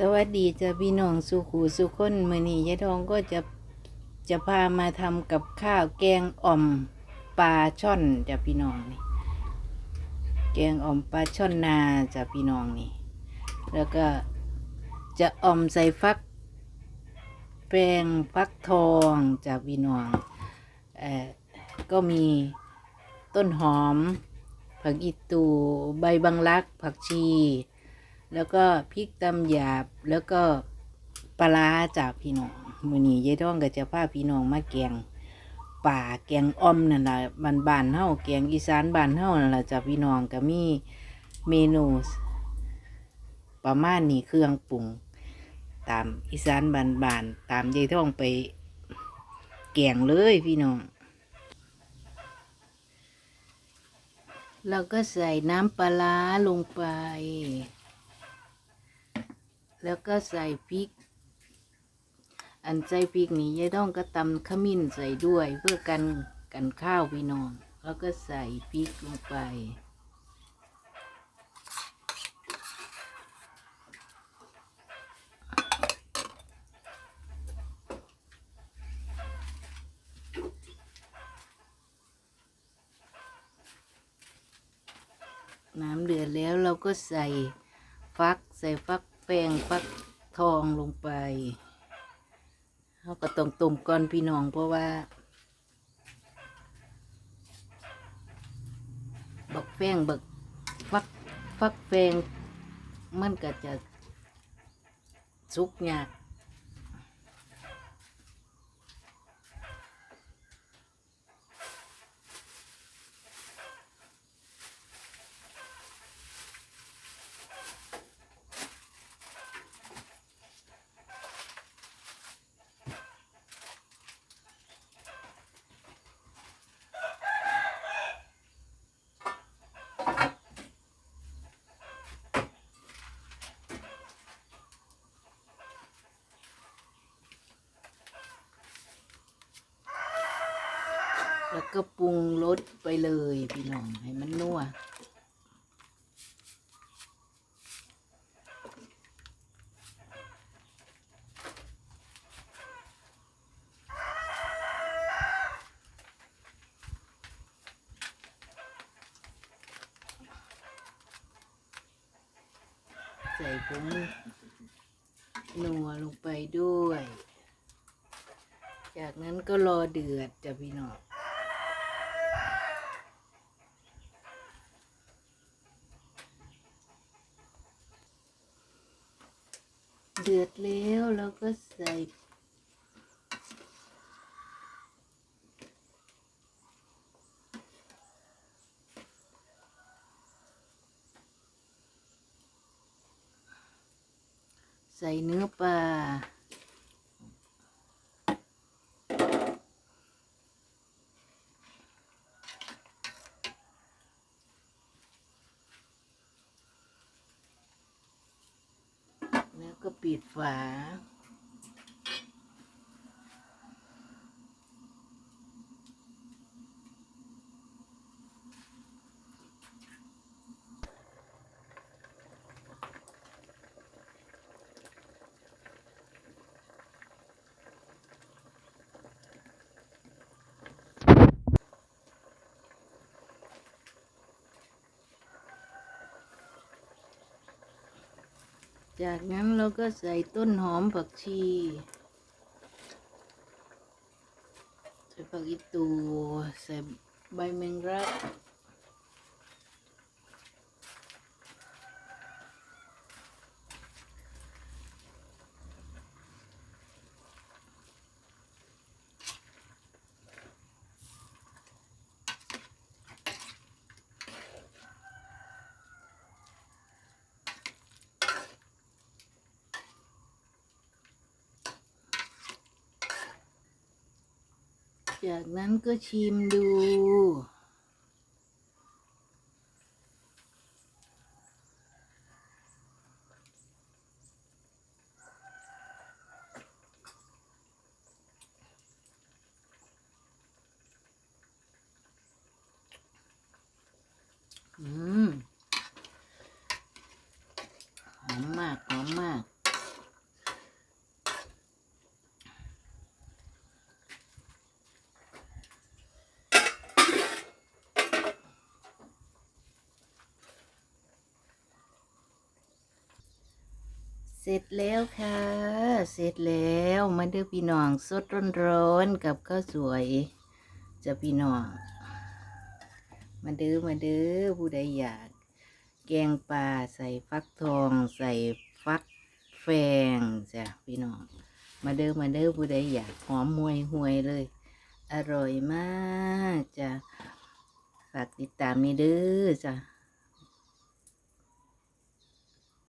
สวัสดีจ้าพี่น้องสุขูสุคนมือนี้ยายทองก็จะจะพามาทำกับข้าวแกงอ่อมปลาช่อนจ้าพี่น้องนี่ แกงอ่อมปลาช่อนนาจ้าพี่น้องนี่ แล้วก็จะอ่อมใส่ฟัก แป้งฟักทองจ้าพี่น้องเอ่อก็มีต้นหอม ผักอีตูใบบังลักผักชี แล้วก็พริกตำหยาบ แล้วก็ปลาจากพี่น้องมือนี้ยายท่องก็จะพาพี่น้องมาแกงป่าแกงอ้อมนั่นแหละบ้านบ้านเฮาแกงอีสานบ้านเฮานั่นแหละจากพี่น้องก็มีเมนู ประมาณนี้เครื่องปรุง ตามอีสานบ้านบ้านๆตามยายท่องไปแกงเลยพี่น้องเราก็ใส่น้ำปลาลงไป แล้วก็ใส่พริก อันใส่พริกนี่ยายต้องก็ตำขมิ้นใส่ด้วยเพื่อกันกันข้าวพี่น้องแล้วก็ใส่พริกลงไป น้ำเดือดแล้วเราก็ใส่ฟักใส่ฟัก แป้งฟักทองลงไปเราก็ต้องต้มก่อนพี่น้องเพราะว่าบักแป้งบักฟักฟักแป้งมันก็จะสุกยาก แล้วก็ปรุงรสไปเลยพี่น้องให้มันนัวใส่ผงนัวลงไปด้วย จากนั้นก็รอเดือดจะพี่น้อง เดือดแล้วเราก็ใส่ใส่เนื้อปลา ก็ปิดฝา จากนั้นเราก็ใส่ต้นหอมผักชีใส่ผักอีตูใส่ใบแมงลัก จากนั้นก็ชิมดู อืม หอมมาก หอมมาก เสร็จแล้วค่ะ เสร็จแล้วมาเด้อพี่น้องสดร้อนๆกับข้าวสวยจะพี่น้องมาเด้อมาเด้อผู้ใดอยาก แกงปลาใส่ฟักทอง ใส่ฟักแฟงจ้ะพี่น้องมาเด้อมาเด้อผู้ใดอยากหอมมวยห่วยเลย อร่อยมากจ้ะฝากติดตามนี่เด้อจ้ะ